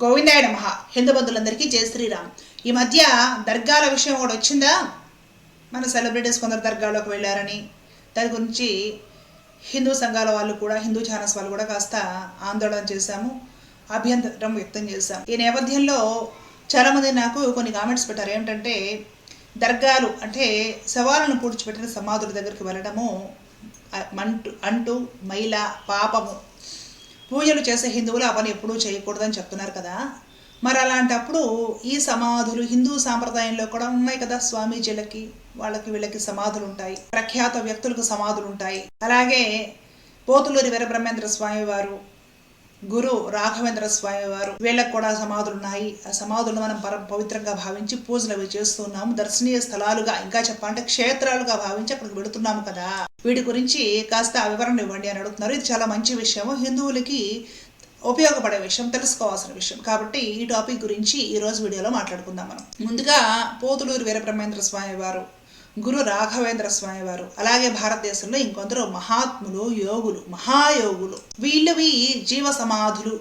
గోవిందాయ నమ. హిందూ బంధువులందరికీ జయ శ్రీరామ్. ఈ మధ్య దర్గాల విషయం కూడా వచ్చిందా? మన సెలబ్రిటీస్ కొందరు దర్గాలోకి వెళ్ళారని. దాని గురించి హిందూ సంఘాల వాళ్ళు కూడా హిందూ ఛానల్స్ వాళ్ళు కూడా కాస్త ఆందోళన చేశాము అభ్యంతరం వ్యక్తం చేశాము. ఈ నేపథ్యంలో చాలామంది నాకు కొన్ని కామెంట్స్ పెట్టారు. ఏమిటంటే దర్గాలు అంటే శవాలను పూడ్చిపెట్టిన సమాధుల దగ్గరికి వెళ్ళడము అంటూ మంటు అంటూ మహిళ పాపము. పూజలు చేసే హిందువులు అవన్నీ ఎప్పుడూ చేయకూడదని చెప్తున్నారు కదా. మరి అలాంటప్పుడు ఈ సమాధులు హిందూ సాంప్రదాయంలో కూడా ఉన్నాయి కదా స్వామీజీలకి వాళ్ళకి వీళ్ళకి సమాధులు ఉంటాయి ప్రఖ్యాత వ్యక్తులకు సమాధులు ఉంటాయి అలాగే పోతులూరి వీరబ్రహ్మేంద్ర స్వామి వారు గురు రాఘవేంద్ర స్వామి వారు వీళ్ళకి కూడా సమాధులు ఉన్నాయి. ఆ సమాధులను మనం పర పవిత్రంగా భావించి పూజలు అవి చేస్తున్నాము దర్శనీయ స్థలాలుగా ఇంకా చెప్పాలంటే క్షేత్రాలుగా భావించి అక్కడికి వెళుతున్నాము కదా. వీటి గురించి కాస్త వివరణ ఇవ్వండి అని అడుగుతున్నారు. ఇది చాలా మంచి విషయం. హిందువులకి ఉపయోగపడే విషయం తెలుసుకోవాల్సిన విషయం. కాబట్టి ఈ టాపిక్ గురించి ఈ రోజు వీడియోలో మాట్లాడుకుందాం మనం. ముందుగా పోతులూరు వీరబ్రహ్మేంద్ర స్వామి వారు గురు రాఘవేంద్ర స్వామి వారు. అలాగే భారతదేశంలో ఇంకొందరు మహాత్ములు యోగులు మహాయోగులు. వీళ్ళవి జీవ సమాధులు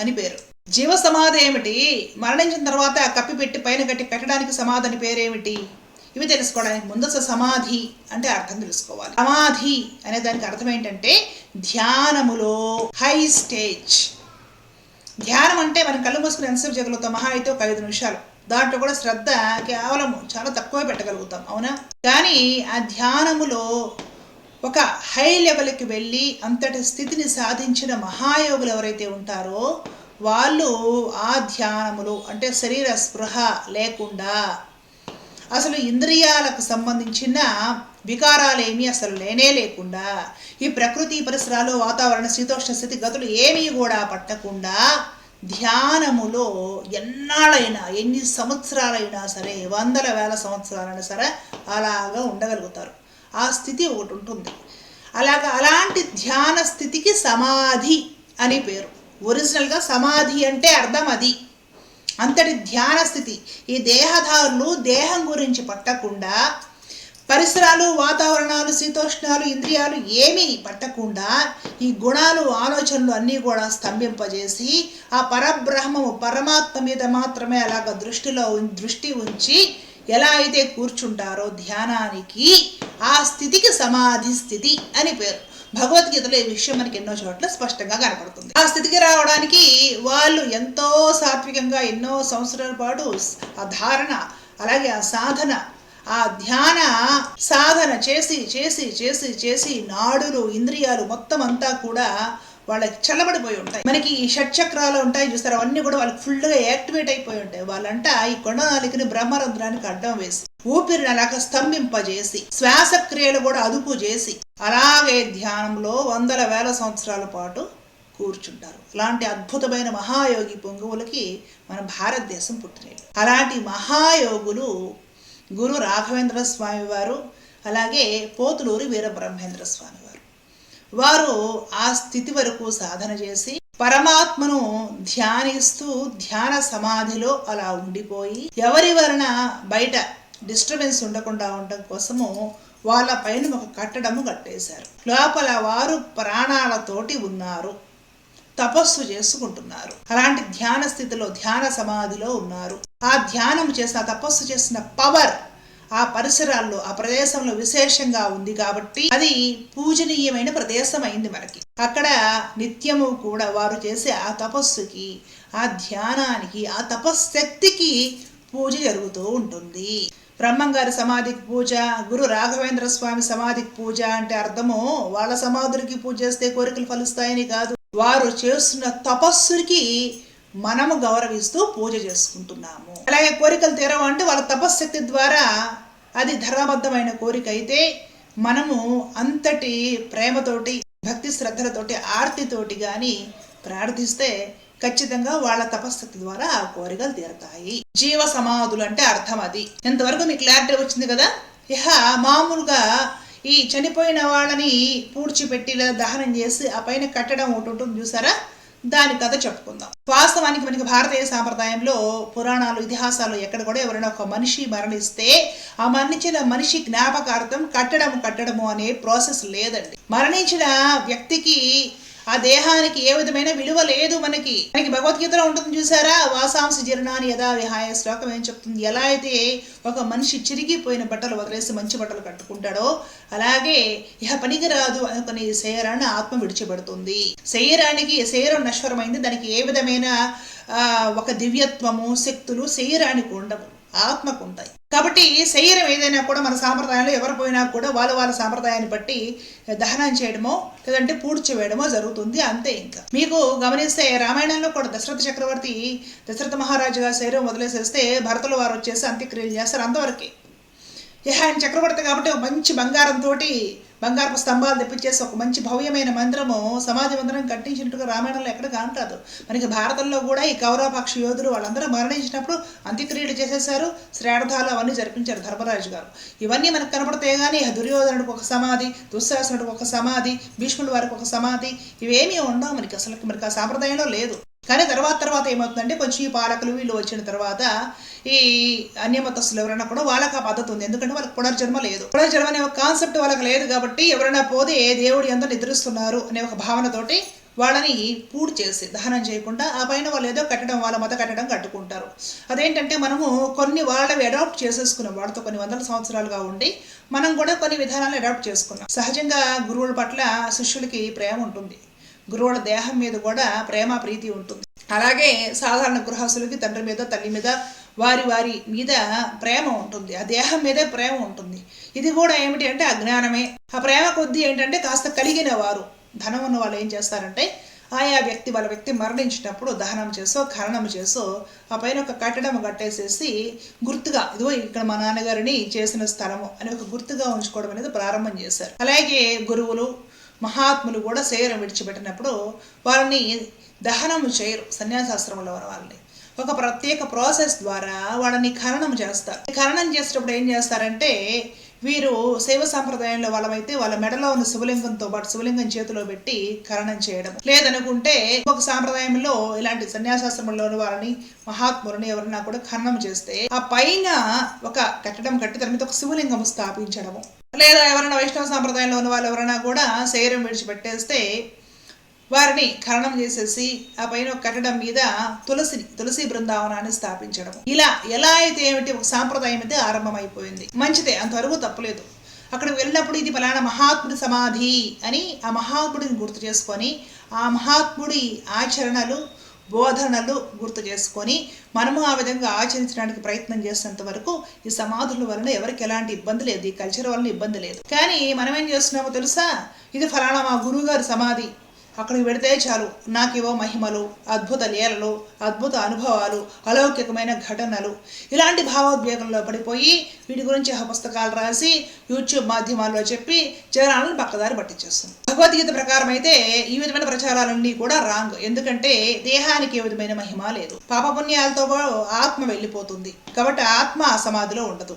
అని పేరు. జీవ సమాధి ఏమిటి? మరణించిన తర్వాత కప్పి పెట్టి పైన కట్టి పెట్టడానికి సమాధి అని పేరేమిటి? ఇవి తెలుసుకోవడానికి ముందస్తు సమాధి అంటే అర్థం తెలుసుకోవాలి. సమాధి అనే దానికి అర్థం ఏంటంటే ధ్యానములో హై స్టేజ్. ధ్యానం అంటే మనం కళ్ళు మూసుకుని ఎంతసేపు చేయగలుగుతాం మహా అయితే ఒక ఐదు నిమిషాలు. దాంట్లో కూడా శ్రద్ధ కేవలం చాలా తక్కువ పెట్టగలుగుతాం అవునా? కానీ ఆ ధ్యానములో ఒక హై లెవెల్కి వెళ్ళి అంతటి స్థితిని సాధించిన మహాయోగులు ఎవరైతే ఉంటారో వాళ్ళు ఆ ధ్యానములు అంటే శరీర స్పృహ లేకుండా అసలు ఇంద్రియాలకు సంబంధించిన వికారాలేమీ అసలు లేనే లేకుండా ఈ ప్రకృతి పరిసరాలు వాతావరణ శీతోష్ణ స్థితి గతులు ఏమీ కూడా పట్టకుండా ధ్యానములో ఎన్నాళ్ళైనా ఎన్ని సంవత్సరాలైనా సరే వందల వేల సంవత్సరాలైనా సరే అలాగా ఉండగలుగుతారు. ఆ స్థితి ఒకటి ఉంటుంది. అలాగా అలాంటి ధ్యాన స్థితికి సమాధి అని పేరు. ఒరిజినల్గా సమాధి అంటే అర్థం అది. అంతటి ధ్యాన స్థితి. ఈ దేహదారులు దేహం గురించి పట్టకుండా పరిసరాలు వాతావరణాలు శీతోష్ణాలు ఇంద్రియాలు ఏమీ పట్టకుండా ఈ గుణాలు ఆలోచనలు అన్నీ కూడా స్తంభింపజేసి ఆ పరబ్రహ్మము పరమాత్మ మీద మాత్రమే అలాగ దృష్టిలో ఉం- దృష్టి ఉంచి ఎలా అయితే కూర్చుంటారో ధ్యానానికి ఆ స్థితికి సమాధి స్థితి అని పేరు. భగవద్గీతలో ఈ విషయం మనకి ఎన్నో చోట్ల స్పష్టంగా కనపడుతుంది. ఆ స్థితికి రావడానికి వాళ్ళు ఎంతో సాత్వికంగా ఎన్నో సంవత్సరాల పాటు ఆ ధారణ అలాగే ఆ సాధన ఆ ధ్యాన సాధన చేసి చేసి చేసి చేసి నాడులు ఇంద్రియాలు మొత్తం అంతా కూడా వాళ్ళకి చల్లబడిపోయి ఉంటాయి. మనకి ఈ షట్చక్రాలు ఉంటాయి చూస్తారు? అవన్నీ కూడా వాళ్ళకి ఫుల్గా యాక్టివేట్ అయిపోయి ఉంటాయి. వాళ్ళంట ఈ కొండనాలికని బ్రహ్మరంధ్రానికి అడ్డం వేసి ఊపిరిని అలాగ స్తంభింపజేసి శ్వాసక్రియలు కూడా అదుపు చేసి అలాగే ధ్యానంలో వందల వేల సంవత్సరాల పాటు కూర్చుంటారు. అలాంటి అద్భుతమైన మహాయోగి పొంగువులకి మన భారతదేశం పుట్టినవి అలాంటి మహాయోగులు గురు రాఘవేంద్ర స్వామి వారు అలాగే పోతులూరి వీరబ్రహ్మేంద్ర స్వామి వారు. వారు ఆ స్థితి వరకు సాధన చేసి పరమాత్మను ధ్యానిస్తూ ధ్యాన సమాధిలో అలా ఉండిపోయి ఎవరి వలన బయట డిస్టర్బెన్స్ ఉండకుండా ఉండటం కోసము వాళ్ళ పైన ఒక కట్టడము కట్టేశారు. లోపల వారు ప్రాణాలతోటి ఉన్నారు. తపస్సు చేసుకుంటున్నారు. అలాంటి ధ్యాన స్థితిలో ధ్యాన సమాధిలో ఉన్నారు. ఆ ధ్యానం చేసిన తపస్సు చేసిన పవర్ ఆ పరిసరాల్లో ఆ ప్రదేశంలో విశేషంగా ఉంది కాబట్టి అది పూజనీయమైన ప్రదేశం అయింది మనకి. అక్కడ నిత్యము కూడా వారు చేసే ఆ తపస్సుకి ఆ ధ్యానానికి ఆ తపశ్శక్తికి పూజ జరుగుతూ ఉంటుంది. బ్రహ్మంగారి సమాధికి పూజ గురు రాఘవేంద్ర స్వామి సమాధికి పూజ అంటే అర్థము వాళ్ళ సమాధులకి పూజ చేస్తే కోరికలు ఫలిస్తాయని కాదు. వారు చేస్తున్న తపస్సుకి మనము గౌరవిస్తూ పూజ చేసుకుంటున్నాము. అలాగే కోరికలు తీరవు అంటే వాళ్ళ తపశ్శక్తి ద్వారా అది ధర్మబద్ధమైన కోరిక అయితే మనము అంతటి ప్రేమతోటి భక్తి శ్రద్ధలతోటి ఆర్తితోటి కానీ ప్రార్థిస్తే ఖచ్చితంగా వాళ్ళ తపస్థితి ద్వారా ఆ కోరికలు తీరతాయి. జీవ సమాధులు అంటే అర్థం అది. ఇంతవరకు మీకు క్లారిటీ వచ్చింది కదా? ఇహ మామూలుగా ఈ చనిపోయిన వాళ్ళని పూడ్చిపెట్టి లేదా దహనం చేసి ఆ పైన కట్టడం ఒకటి ఉంటుంది చూసారా? దాని కథ చెప్పుకుందాం. వాస్తవానికి మనకి భారతీయ సాంప్రదాయంలో పురాణాలు ఇతిహాసాలు ఎక్కడ కూడా ఎవరైనా ఒక మనిషి మరణిస్తే ఆ మరణించిన మనిషి జ్ఞాపకార్థం కట్టడం కట్టడము అనే ప్రాసెస్ లేదండి. మరణించిన వ్యక్తికి ఆ దేహానికి ఏ విధమైన విలువ లేదు మనకి. మనకి భగవద్గీతలో ఉంటుంది చూసారా? వాసాంశ జీర్ణాన్ని యథా విహాయ శ్లోకం ఏం చెప్తుంది? ఎలా అయితే ఒక మనిషి చిరిగిపోయిన బట్టలు వదిలేసి మంచి బట్టలు కట్టుకుంటాడో అలాగే ఇహ పనికి రాదు అనుకునే శరీరాన్ని ఆత్మ విడిచిపెడుతుంది. శరీరానికి శరీరం నశ్వరమైంది. దానికి ఏ విధమైన ఒక దివ్యత్వము శక్తులు శరీరానికి ఉండవు. ఆత్మకు ఉంటాయి. కాబట్టి శరీరం ఏదైనా కూడా మన సాంప్రదాయంలో ఎవరు పోయినా కూడా వాళ్ళ వాళ్ళ సాంప్రదాయాన్ని బట్టి దహనం చేయడమో లేదంటే పూడ్చి వేయడమో జరుగుతుంది అంతే ఇంకా. మీకు గమనిస్తే రామాయణంలో కూడా దశరథ చక్రవర్తి దశరథ మహారాజు గారి శరీరం వదిలేసేస్తే భరతుల వారు వచ్చేసి అంత్యక్రియలు చేస్తారు అంతవరకే. ఇహ ఆయన చక్రవర్తి కాబట్టి మంచి బంగారంతో బంగారపు స్తంభాలు తెప్పించేసి ఒక మంచి భవ్యమైన మందిరము సమాధి మందిరం కట్టించినట్టుగా రామాయణంలో ఎక్కడ కాంటాదు మనకి భారతంలో కూడా ఈ కౌరవపక్ష యోధులు వాళ్ళందరూ మరణించినప్పుడు అంత్యక్రియలు చేసేసారు శ్రార్థాలు అవన్నీ జరిపించారు ధర్మరాజు గారు. ఇవన్నీ మనకు కనపడతాయి కానీ దుర్యోధనుడికి ఒక సమాధి దుశ్శాసనుడికి ఒక సమాధి భీష్ముడి వారికి ఒక సమాధి ఇవేమీ ఉండవు మనకి. అసలు మనకి ఆ సాంప్రదాయంలో లేదు. కానీ తర్వాత తర్వాత ఏమవుతుందంటే కొంచెం ఈ పాలకులు వీళ్ళు వచ్చిన తర్వాత ఈ అన్యమతస్తులు ఎవరైనా కూడా వాళ్ళకి ఆ పద్ధతి ఉంది. ఎందుకంటే వాళ్ళకి పునర్జన్మ లేదు. పునర్జన్మ అనే ఒక కాన్సెప్ట్ వాళ్ళకి లేదు కాబట్టి ఎవరైనా పోతే దేవుడు ఎంత నిద్రిస్తున్నారు అనే ఒక భావనతోటి వాళ్ళని పూడి చేసి దహనం చేయకుండా ఆ పైన వాళ్ళు ఏదో కట్టడం వాళ్ళ మత కట్టడం కట్టుకుంటారు. అదేంటంటే మనము కొన్ని వాళ్ళవి అడాప్ట్ చేసేసుకున్నాం. వాళ్ళతో కొన్ని వందల సంవత్సరాలుగా ఉండి మనం కూడా కొన్ని విధానాలు అడాప్ట్ చేసుకున్నాం. సహజంగా గురువుల పట్ల శిష్యులకి ప్రేమ ఉంటుంది. గురువుల దేహం మీద కూడా ప్రేమ ప్రీతి ఉంటుంది. అలాగే సాధారణ గృహస్థులకి తండ్రి మీద తల్లి మీద వారి వారి మీద ప్రేమ ఉంటుంది. ఆ దేహం మీదే ప్రేమ ఉంటుంది. ఇది కూడా ఏమిటి అంటే అజ్ఞానమే ఆ ప్రేమ కొద్దీ ఏంటంటే కాస్త కలిగిన వారు ధనం ఉన్న వాళ్ళు ఏం చేస్తారంటే ఆయా వ్యక్తి వాళ్ళ వ్యక్తి మరణించినప్పుడు దహనం చేసో ఖననం చేసో ఆ పైన ఒక కట్టడం కట్టేసేసి గుర్తుగా ఇదిగో ఇక్కడ మా నాన్నగారిని చేసిన స్థలము అని ఒక గుర్తుగా ఉంచుకోవడం అనేది ప్రారంభం చేశారు. అలాగే గురువులు మహాత్ములు కూడా శరీరం విడిచిపెట్టినప్పుడు వారిని దహనం చేయరు. సన్యాసాశ్రమంలో ఉన్న వాళ్ళని. ఒక ప్రత్యేక ప్రాసెస్ ద్వారా వాళ్ళని ఖననం చేస్తారు. ఖననం చేసేటప్పుడు ఏం చేస్తారంటే వీరు శైవ సాంప్రదాయంలో వాళ్ళమైతే వాళ్ళ మెడలో ఉన్న శివలింగంతో పాటు శివలింగం చేతిలో పెట్టి ఖననం చేయడం. లేదనుకుంటే ఒక సాంప్రదాయంలో ఇలాంటి సన్యాసాశ్రమంలోని వాళ్ళని మహాత్ములని ఎవరైనా కూడా ఖననం చేస్తే ఆ పైన ఒక కట్టడం కట్టి దాని మీద ఒక శివలింగం స్థాపించడము. లేదా ఎవరైనా వైష్ణవ సాంప్రదాయంలో ఉన్న వాళ్ళు ఎవరైనా కూడా శరీరం విడిచిపెట్టేస్తే వారిని ఖననం చేసేసి ఆ పైన కట్టడం మీద తులసిని తులసి బృందావనాన్ని స్థాపించడం. ఇలా ఎలా అయితే ఏమిటి ఒక సాంప్రదాయం అయితే ఆరంభమైపోయింది. మంచిదే అంతవరకు తప్పలేదు. అక్కడికి వెళ్ళినప్పుడు ఇది ఫలానా మహాత్ముడి సమాధి అని ఆ మహాత్ముడిని గుర్తు చేసుకొని ఆ మహాత్ముడి ఆచరణలు బోధనలు గుర్తు చేసుకొని మనము ఆ విధంగా ఆచరించడానికి ప్రయత్నం చేసినంత వరకు ఈ సమాధుల వలన ఎవరికి ఎలాంటి ఇబ్బంది లేదు ఈ కల్చర్ వలన ఇబ్బంది లేదు. కానీ మనం ఏం చేస్తున్నామో తెలుసా? ఇది ఫలానా మా గురువుగారి సమాధి. అక్కడికి వెడితే చాలు. నాకేవో మహిమలు అద్భుత లీలలు అద్భుత అనుభవాలు అలౌకికమైన ఘటనలు. ఇలాంటి భావోద్వేగంలో పడిపోయి వీటి గురించి ఆ పుస్తకాలు రాసి యూట్యూబ్ మాధ్యమాల్లో చెప్పి జనాలను పక్కదారి పట్టించేస్తుంది. భగవద్గీత ప్రకారం అయితే ఈ విధమైన ప్రచారాలన్నీ కూడా రాంగ్. ఎందుకంటే దేహానికి ఏ విధమైన మహిమ లేదు. పాపపుణ్యాలతో ఆత్మ వెళ్ళిపోతుంది. కాబట్టి ఆత్మ అసమాధిలో సమాధిలో ఉండదు.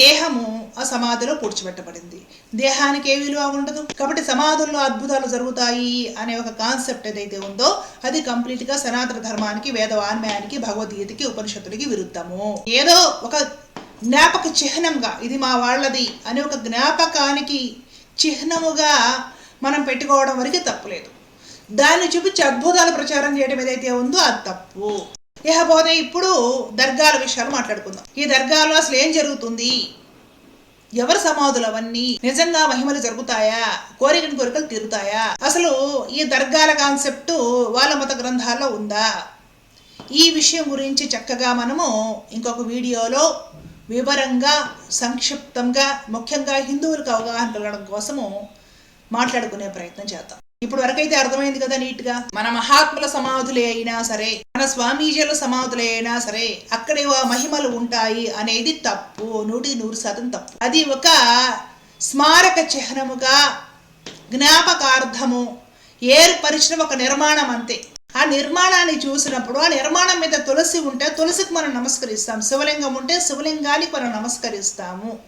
దేహము ఆ సమాధిలో పూడ్చిపెట్టబడింది. దేహానికి ఏ విలువ ఉండదు? కాబట్టి సమాధుల్లో అద్భుతాలు జరుగుతాయి అనే ఒక కాన్సెప్ట్ ఏదైతే ఉందో అది కంప్లీట్గా సనాతన ధర్మానికి వేద వాన్మయానికి భగవద్గీతకి ఉపనిషత్తుడికి విరుద్ధము. ఏదో ఒక జ్ఞాపక చిహ్నంగా ఇది మా వాళ్ళది అనే ఒక జ్ఞాపకానికి చిహ్నముగా మనం పెట్టుకోవడం వరకు తప్పులేదు దాన్ని చూపించి అద్భుతాలు ప్రచారం చేయడం ఏదైతే ఉందో అది తప్పు. ఇకపోతే ఇప్పుడు దర్గాల విషయాలు మాట్లాడుకుందాం. ఈ దర్గాలో అసలు ఏం జరుగుతుంది? ఎవరి సమాధులు అవన్నీ? నిజంగా మహిమలు జరుగుతాయా? కోరికని కోరికలు తీరుతాయా? అసలు ఈ దర్గాల కాన్సెప్ట్ వాళ్ళ మత గ్రంథాల్లో ఉందా? ఈ విషయం గురించి చక్కగా మనము ఇంకొక వీడియోలో వివరంగా సంక్షిప్తంగా ముఖ్యంగా హిందువులకు అవగాహన కలగడం కోసము మాట్లాడుకునే ప్రయత్నం చేద్దాం. ఇప్పుడు వరకైతే అర్థమైంది కదా నీట్గా మన మహాత్ముల సమాధులే అయినా సరే మన స్వామీజీల సమాధులే అయినా సరే అక్కడే మహిమలు ఉంటాయి అనేది తప్పు. నూటి నూరు శాతం తప్పు. అది ఒక స్మారక చిహ్నముగా జ్ఞాపకార్థము ఏర్పరిచిన ఒక నిర్మాణం అంతే. ఆ నిర్మాణాన్ని చూసినప్పుడు ఆ నిర్మాణం మీద తులసి ఉంటే తులసికి మనం నమస్కరిస్తాం. శివలింగం ఉంటే శివలింగానికి మనం నమస్కరిస్తాము.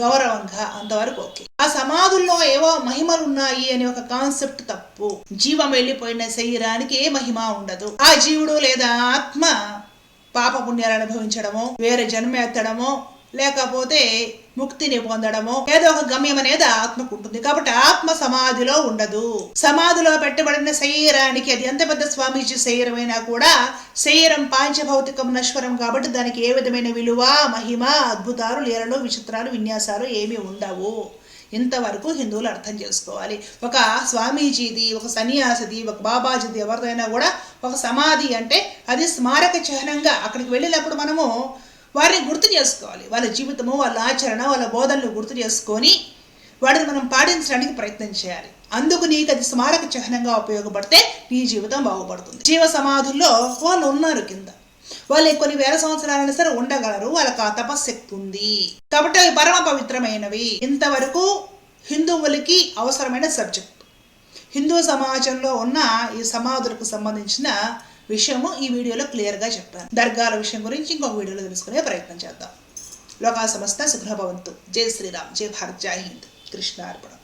గౌరవంగా అంతవరకు ఓకే. ఆ సమాధుల్లో ఏవో మహిమలు ఉన్నాయి అనే ఒక కాన్సెప్ట్ తప్పు. జీవం వెళ్ళిపోయిన శరీరానికి ఏ మహిమ ఉండదు. ఆ జీవుడు లేదా ఆత్మ పాప పుణ్యాలు అనుభవించడమో వేరే జన్మ ఎత్తడమో లేకపోతే ముక్తిని పొందడము ఏదో ఒక గమ్యం అనేది ఆత్మకు ఉంటుంది. కాబట్టి ఆత్మ సమాధిలో ఉండదు. సమాధిలో పెట్టబడిన శరీరానికి అది ఎంత పెద్ద స్వామీజీ శరీరమైనా కూడా శరీరం పాంచభౌతికం నశ్వరం కాబట్టి దానికి ఏ విధమైన విలువ మహిమ అద్భుతాలు లీలలు విచిత్రాలు విన్యాసాలు ఏమీ ఉండవు. ఇంతవరకు హిందువులు అర్థం చేసుకోవాలి. ఒక స్వామీజీది ఒక సన్యాసిది ఒక బాబాజీది ఎవరిదైనా కూడా ఒక సమాధి అంటే అది స్మారక చిహ్నంగా అక్కడికి వెళ్ళినప్పుడు మనము వారిని గుర్తు చేసుకోవాలి. వాళ్ళ జీవితము వాళ్ళ ఆచరణ వాళ్ళ బోధనలు గుర్తు చేసుకొని వాటిని మనం పాటించడానికి ప్రయత్నం చేయాలి. అందుకు నీకు అది స్మారక చిహ్నంగా ఉపయోగపడితే నీ జీవితం బాగుపడుతుంది. జీవ సమాధుల్లో వాళ్ళు ఉన్నారు కింద. వాళ్ళు కొన్ని వేల సంవత్సరాలైనా సరే ఉండగలరు. వాళ్ళకి ఆ తపశక్తి ఉంది. కాబట్టి అవి పరమ పవిత్రమైనవి. ఇంతవరకు హిందువులకి అవసరమైన సబ్జెక్ట్. హిందూ సమాజంలో ఉన్న ఈ సమాధులకు సంబంధించిన విషయము ఈ వీడియోలో క్లియర్గా చెప్పాను. దర్గాల విషయం గురించి ఇంకొక వీడియోలో తెలుసుకునే ప్రయత్నం చేద్దాం. లోకా సమస్త సుఖభవంతు జై శ్రీరామ్. జై భారత్. జై హింద్. కృష్ణార్పణం.